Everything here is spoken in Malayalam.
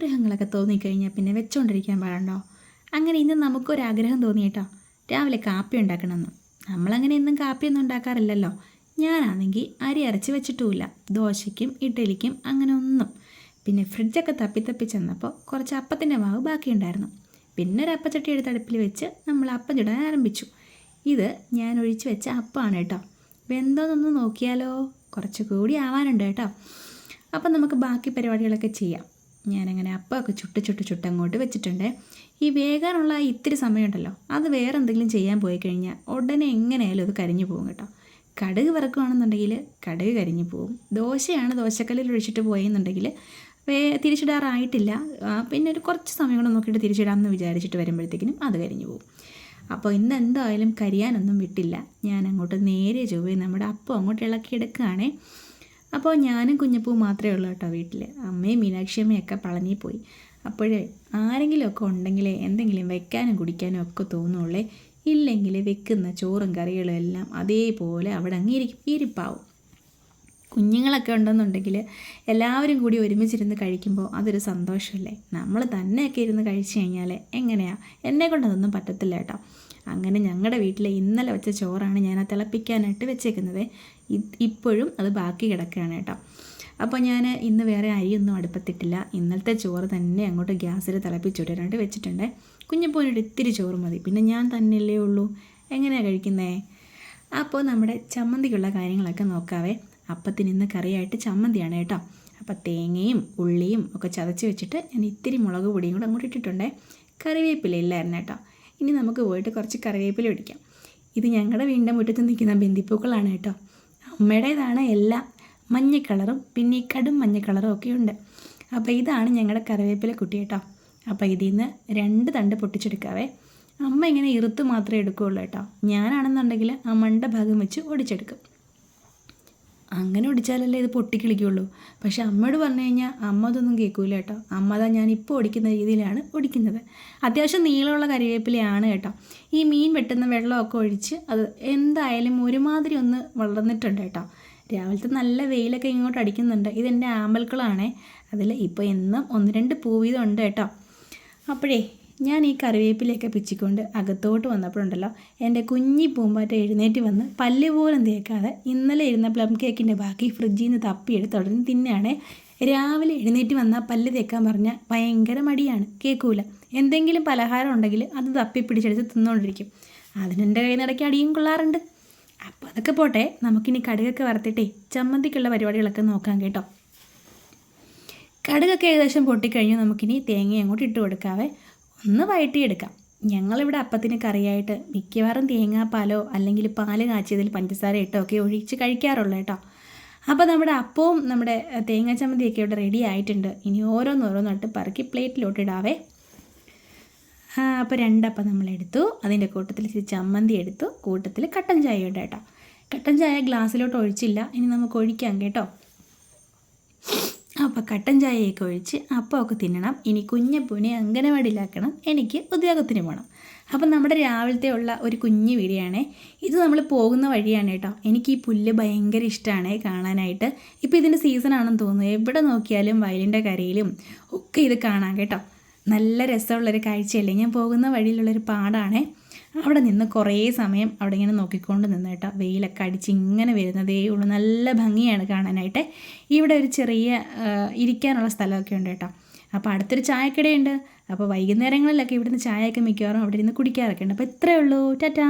ആഗ്രഹങ്ങളൊക്കെ തോന്നിക്കഴിഞ്ഞാൽ പിന്നെ വെച്ചുകൊണ്ടിരിക്കാൻ പാടുണ്ടോ? അങ്ങനെ ഇന്ന് നമുക്കൊരാഗ്രഹം തോന്നി കേട്ടോ രാവിലെ കാപ്പി ഉണ്ടാക്കണമെന്ന്. നമ്മളങ്ങനെ ഇന്നും കാപ്പിയൊന്നും ഉണ്ടാക്കാറില്ലല്ലോ. ഞാനാണെങ്കിൽ അരി അരച്ച് വെച്ചിട്ടുമില്ല. ദോശയ്ക്കും ഇഡ്ഡലിക്കും അങ്ങനെ ഒന്നും പിന്നെ ഫ്രിഡ്ജൊക്കെ തപ്പി തപ്പി ചെന്നപ്പോൾ കുറച്ച് അപ്പത്തിന്റെ മാവ് ബാക്കിയുണ്ടായിരുന്നു. പിന്നെ ഒരു അപ്പച്ചട്ടി എടുത്ത് അടുപ്പിൽ വെച്ച് നമ്മൾ അപ്പം ചുടാൻ ആരംഭിച്ചു. ഇത് ഞാൻ ഒഴിച്ചു വെച്ച അപ്പമാണ് കേട്ടോ. വെന്തോന്നൊന്ന് നോക്കിയാലോ? കുറച്ചുകൂടി ആവാനുണ്ട് കേട്ടോ. അപ്പം നമുക്ക് ബാക്കി പരിപാടികളൊക്കെ ചെയ്യാം. ഞാനങ്ങനെ അപ്പമൊക്കെ ചുട്ട് ചുട്ട് ചുട്ട് അങ്ങോട്ട് വെച്ചിട്ടുണ്ട്. ഈ വേകാനുള്ള ഇത്തിരി സമയമുണ്ടല്ലോ അത് വേറെ എന്തെങ്കിലും ചെയ്യാൻ പോയി കഴിഞ്ഞാൽ ഉടനെ എങ്ങനെയായാലും അത് കരിഞ്ഞു പോകും കേട്ടോ. കടുക് വറക്കുകയാണെന്നുണ്ടെങ്കിൽ കടുക് കരിഞ്ഞു പോകും. ദോശയാണ് ദോശക്കല്ലിൽ ഒഴിച്ചിട്ട് പോയെന്നുണ്ടെങ്കിൽ വേ തിരിച്ചിടാറായിട്ടില്ല. പിന്നെ ഒരു കുറച്ച് സമയം കൂടെ നോക്കിയിട്ട് തിരിച്ചിടാമെന്ന് വിചാരിച്ചിട്ട് വരുമ്പോഴത്തേക്കിനും അത് കരിഞ്ഞു പോകും. അപ്പോൾ ഇന്ന് എന്തായാലും കരിയാനൊന്നും വിട്ടില്ല. ഞാൻ അങ്ങോട്ട് നേരെ ചൊവ്വേ നമ്മുടെ അപ്പം അങ്ങോട്ട് ഇളക്കിയെടുക്കുകയാണേ അപ്പോൾ ഞാനും കുഞ്ഞപ്പൂ മാത്രമേ ഉള്ളൂ കേട്ടോ വീട്ടിൽ അമ്മയും മീനാക്ഷിയമ്മയൊക്കെ പളനി പോയി അപ്പോഴേ ആരെങ്കിലുമൊക്കെ ഉണ്ടെങ്കിലേ എന്തെങ്കിലും വെക്കാനും കുടിക്കാനും ഒക്കെ തോന്നുള്ളേ ഇല്ലെങ്കിൽ വെക്കുന്ന ചോറും കറികളും എല്ലാം അതേപോലെ അവിടെ അങ്ങ് ഇരിക്കും ഇരിപ്പാവും. കുഞ്ഞുങ്ങളൊക്കെ ഉണ്ടെന്നുണ്ടെങ്കിൽ എല്ലാവരും കൂടി ഒരുമിച്ചിരുന്ന് കഴിക്കുമ്പോൾ അതൊരു സന്തോഷമല്ലേ? നമ്മൾ തന്നെയൊക്കെ ഇരുന്ന് കഴിച്ചു കഴിഞ്ഞാൽ എങ്ങനെയാണ് എന്നെ കൊണ്ടതൊന്നും പറ്റത്തില്ല കേട്ടോ. അങ്ങനെ ഞങ്ങളുടെ വീട്ടിൽ ഇന്നലെ വെച്ച ചോറാണ് ഞാൻ തിളപ്പിക്കാനായിട്ട് വെച്ചേക്കുന്നത്. ഇപ്പോഴും അത് ബാക്കി കിടക്കുകയാണ് കേട്ടോ. അപ്പോൾ ഞാൻ ഇന്ന് വേറെ അരിയൊന്നും അടുപ്പത്തിട്ടില്ല. ഇന്നലത്തെ ചോറ് തന്നെ അങ്ങോട്ട് ഗ്യാസിൽ തിളപ്പിച്ചുവിടാനായിട്ട് വെച്ചിട്ടുണ്ട്. കുഞ്ഞപ്പോനൊരു ഇത്തിരി ചോറ് മതി. പിന്നെ ഞാൻ തന്നെയല്ലേ ഉള്ളൂ. എങ്ങനെയാണ് കഴിക്കുന്നേ? അപ്പോൾ നമ്മുടെ ചമ്മന്തിക്കുള്ള കാര്യങ്ങളൊക്കെ നോക്കാവേ. അപ്പത്തിന് ഇന്ന് കറിയായിട്ട് ചമ്മന്തിയാണ് കേട്ടോ. അപ്പോൾ തേങ്ങയും ഉള്ളിയും ഒക്കെ ചതച്ച് വെച്ചിട്ട് ഞാൻ ഇത്തിരി മുളക് പൊടിയും കൂടെ അങ്ങോട്ട് ഇട്ടിട്ടുണ്ടേ. കറിവേപ്പില ഇല്ലായിരുന്നു കേട്ടോ. ഇനി നമുക്ക് പോയിട്ട് കുറച്ച് കറിവേപ്പില പിടിക്കാം ഇത് ഞങ്ങളുടെ വീടിന്റെ മുറ്റത്ത് നിൽക്കുന്ന ബന്ദിപ്പൂക്കളാണ് കേട്ടോ. അമ്മയുടേതാണ് എല്ലാം മഞ്ഞ കളറും പിന്നെ ഈ കടും മഞ്ഞ കളറും ഒക്കെ ഉണ്ട്. അപ്പോൾ ഇതാണ് ഞങ്ങളുടെ കറിവേപ്പില കുട്ടി കേട്ടോ. അപ്പോൾ ഇതിൽ നിന്ന് രണ്ട് തണ്ട് പൊട്ടിച്ചെടുക്കാവേ. അമ്മ ഇങ്ങനെ ഇറുത്ത് മാത്രമേ എടുക്കുകയുള്ളൂ കേട്ടോ. ഞാനാണെന്നുണ്ടെങ്കിൽ ആ മണ്ട ഭാഗം വെച്ച് ഒടിച്ചെടുക്കും. അങ്ങനെ ഒടിച്ചാലല്ലേ ഇത് പൊട്ടിക്കിളിക്കുള്ളൂ. പക്ഷേ അമ്മയോട് പറഞ്ഞു കഴിഞ്ഞാൽ അമ്മ അതൊന്നും കേൾക്കൂല കേട്ടോ. അമ്മ അതാ ഞാൻ ഇപ്പോൾ ഒടിക്കുന്ന രീതിയിലാണ് ഒടിക്കുന്നത് അത്യാവശ്യം നീളമുള്ള കറിവേപ്പിലയാണ് കേട്ടോ. ഈ മീൻ വെട്ടുന്ന വെള്ളമൊക്കെ ഒഴിച്ച് അത് എന്തായാലും ഒരുമാതിരി ഒന്ന് വളർന്നിട്ടുണ്ട് കേട്ടോ. രാവിലത്തെ നല്ല വെയിലൊക്കെ ഇങ്ങോട്ട് അടിക്കുന്നുണ്ട്. ഇതെന്റെ ആമ്പൽക്കളാണേ. അതിൽ ഇപ്പോൾ എന്നും ഒന്ന് രണ്ട് പൂവീതം ഉണ്ട് കേട്ടോ. അപ്പോഴേ ഞാൻ ഈ കറിവേപ്പിലയൊക്കെ പിച്ചിക്കൊണ്ട് അകത്തോട്ട് വന്നപ്പോഴുണ്ടല്ലോ എന്റെ കുഞ്ഞി പൂമ്പാറ്റ എഴുന്നേറ്റ് വന്ന് പല്ല് പോലും തേക്കാതെ ഇന്നലെ ഇരുന്ന പ്ലം കേക്കിന്റെ ബാക്കി ഫ്രിഡ്ജിൽ നിന്ന് തപ്പിയെടുത്ത് ഉടനെ തിന്നാണേ. രാവിലെ എഴുന്നേറ്റ് വന്നാൽ പല്ല് തേക്കാൻ പറഞ്ഞാൽ ഭയങ്കര മടിയാണ് കേൾക്കൂല. എന്തെങ്കിലും പലഹാരം ഉണ്ടെങ്കിൽ അത് തപ്പി പിടിച്ചെടുത്ത് തിന്നുകൊണ്ടിരിക്കും അതിനെന്റെ കയ്യിൽ നിന്നിടയ്ക്ക് അടിയും കൊള്ളാറുണ്ട്. അപ്പോൾ അതൊക്കെ പോട്ടെ നമുക്കിനി കടുകൊക്കെ വറുത്തിട്ടേ ചമ്മന്തിക്കുള്ള പരിപാടികളൊക്കെ നോക്കാം കേട്ടോ. കടുകൊക്കെ ഏകദേശം പൊട്ടിക്കഴിഞ്ഞു നമുക്കിനി തേങ്ങ അങ്ങോട്ട് ഇട്ട് കൊടുക്കാവേ. ഒന്ന് വഴറ്റിയെടുക്കാം. ഞങ്ങളിവിടെ അപ്പത്തിന് കറിയായിട്ട് മിക്കവാറും തേങ്ങാപ്പാലോ അല്ലെങ്കിൽ പാൽ കാച്ചിയതിൽ പഞ്ചസാര ഇട്ടോ ഒക്കെ ഒഴിച്ച് കഴിക്കാറുള്ളൂ കേട്ടോ. അപ്പോൾ നമ്മുടെ അപ്പവും നമ്മുടെ തേങ്ങാ ചമ്മന്തിയൊക്കെ ഇവിടെ റെഡി ആയിട്ടുണ്ട്. ഇനി ഓരോന്നോരോന്നായിട്ട് പറക്കി പ്ലേറ്റിലോട്ട് ഇടാവേ. അപ്പോൾ രണ്ടപ്പം നമ്മളെടുത്തു അതിന്റെ കൂട്ടത്തിൽ ഇച്ചിരി ചമ്മന്തി എടുത്തു. കൂട്ടത്തിൽ കട്ടൻ ചായ ഉണ്ട് കേട്ടോ. കട്ടൻ ചായ ഗ്ലാസ്സിലോട്ട് ഒഴിച്ചില്ല. ഇനി നമുക്ക് ഒഴിക്കാം കേട്ടോ. അപ്പോൾ കട്ടൻ ചായയൊക്കെ ഒഴിച്ച് അപ്പമൊക്കെ തിന്നണം. ഇനി കുഞ്ഞപ്പൂനെ അംഗനവാടിയിലാക്കണം. എനിക്ക് ഉദ്യോഗത്തിന് പോകണം അപ്പം നമ്മുടെ രാവിലത്തെ ഉള്ള ഒരു കുഞ്ഞു വീടിയാണ്. ഇത് നമ്മൾ പോകുന്ന വഴിയാണ് കേട്ടോ. എനിക്ക് ഈ പുല്ല് ഭയങ്കര ഇഷ്ടമാണ് കാണാനായിട്ട്. ഇപ്പോൾ ഇതിന്റെ സീസണാണെന്ന് തോന്നുന്നു. എവിടെ നോക്കിയാലും വയലിന്റെ കരയിലും ഒക്കെ ഇത് കാണാം കേട്ടോ. നല്ല രസമുള്ളൊരു കാഴ്ചയല്ലേ? ഞാൻ പോകുന്ന വഴിയിലുള്ളൊരു പാടാണേ. അവിടെ നിന്ന് കുറേ സമയം അവിടെ ഇങ്ങനെ നോക്കിക്കൊണ്ട് നിന്ന് കേട്ടോ. വെയിലൊക്കെ അടിച്ച് ഇങ്ങനെ വരുന്നതേ ഉള്ളൂ. നല്ല ഭംഗിയാണ് കാണാനായിട്ട്. ഇവിടെ ഒരു ചെറിയ ഇരിക്കാനുള്ള സ്ഥലമൊക്കെ ഉണ്ട് കേട്ടോ. അപ്പോൾ അടുത്തൊരു ചായക്കടയുണ്ട് അപ്പോൾ വൈകുന്നേരങ്ങളിലൊക്കെ ഇവിടുന്ന് ചായയൊക്കെ മിക്കവാറും അവിടെ ഇരുന്ന് കുടിക്കാറൊക്കെ ഉണ്ട്. അപ്പോൾ ഇത്രയേ ഉള്ളൂ. ടാറ്റാ.